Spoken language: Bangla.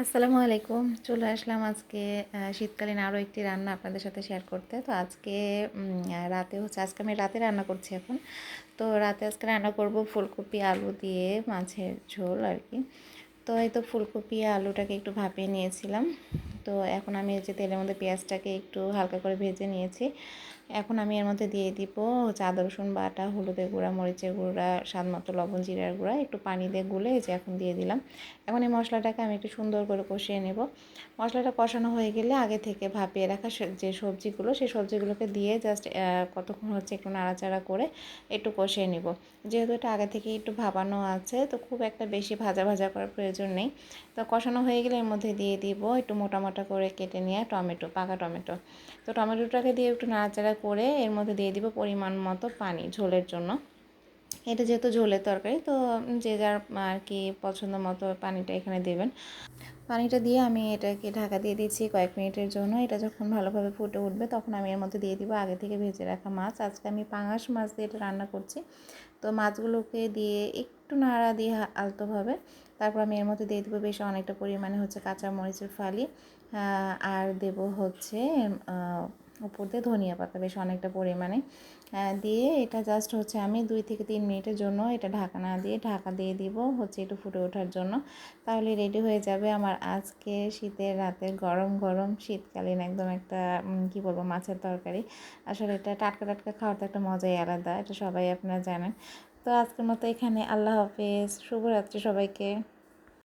আসসালামু আলাইকুম। চলে আসলাম আজকে শীতকালীন আরও একটি রান্না আপনাদের সাথে শেয়ার করতে। তো আজকে রাতে হচ্ছে, আজকে আমি রাতে রান্না করছি এখন। তো রাতে আজকে রান্না করব ফুলকপি আলু দিয়ে মাছের ঝোল আর কি। তো এই তো ফুলকপি আলুটাকে একটু ভাপিয়ে নিয়েছিলাম। তো এখন আমি যে তেলের মধ্যে পেঁয়াজটাকে একটু হালকা করে ভেজে নিয়েছি। এখন আমি এর মধ্যে দিয়ে দিব আদা রসুন বাটা, হলুদের গুঁড়া, মরিচের গুঁড়া, স্বাদ মতো লবণ, জিরার গুঁড়া, একটু পানি দিয়ে গুলে যে এখন দিয়ে দিলাম। এখন এই মশলাটাকে আমি একটু সুন্দর করে কষিয়ে নেব। মশলাটা কষানো হয়ে গেলে আগে থেকে ভাপিয়ে রাখা যে সবজিগুলো, সেই সবজিগুলোকে দিয়ে জাস্ট কতক্ষণ হচ্ছে একটু নাড়াচাড়া করে একটু কষিয়ে নিব। যেহেতু এটা আগে থেকে একটু ভাপানো আছে, তো খুব একটা বেশি ভাজা ভাজা করার প্রয়োজন নেই। তো কষানো হয়ে গেলে এর মধ্যে দিয়ে দিব একটু মোটা মোটা করে কেটে নিয়ে টমেটো, পাকা টমেটো। তো টমেটোটাকে দিয়ে একটু নাড়াচাড়া করে এর মধ্যে দিয়ে দিব পরিমাণ মতো পানি ঝোলের জন্য। এটা যেহেতু ঝোলের তরকারি, তো যে যার আর কি পছন্দ মতো পানিটা এখানে দেবেন। পানিটা দিয়ে আমি এটাকে ঢাকা দিয়ে দিচ্ছি কয়েক মিনিটের জন্য। এটা যখন ভালোভাবে ফুটে উঠবে, তখন আমি এর মধ্যে দিয়ে দিব আগে থেকে ভেজে রাখা মাছ। আজকে আমি পাঙাশ মাছ দিয়ে এটা রান্না করছি। তো মাছগুলোকে দিয়ে একটু নাড়া দিয়ে আলতোভাবে, তারপর আমি এর মধ্যে দিয়ে দেবো বেশ অনেকটা পরিমাণে হচ্ছে কাঁচা মরিচের ফালি আর দেব হচ্ছে উপর দিয়ে ধনিয়া পাতা বেশ অনেকটা পরিমাণে দিয়ে এটা জাস্ট হচ্ছে আমি দুই থেকে তিন মিনিটের জন্য এটা ঢাকা না দিয়ে ঢাকা দিয়ে দিব হচ্ছে একটু ফুটে ওঠার জন্য। তাহলে রেডি হয়ে যাবে আমার আজকে শীতের, রাতের গরম গরম, শীতকালীন একদম একটা কি বলব, মাছের তরকারি। আসলে এটা টাটকা টাটকা খাওয়ার তো একটা মজাই আলাদা, এটা সবাই আপনারা জানেন। তো আজকের মতো এখানে, আল্লাহ হাফেজ, শুভরাত্রি সবাইকে।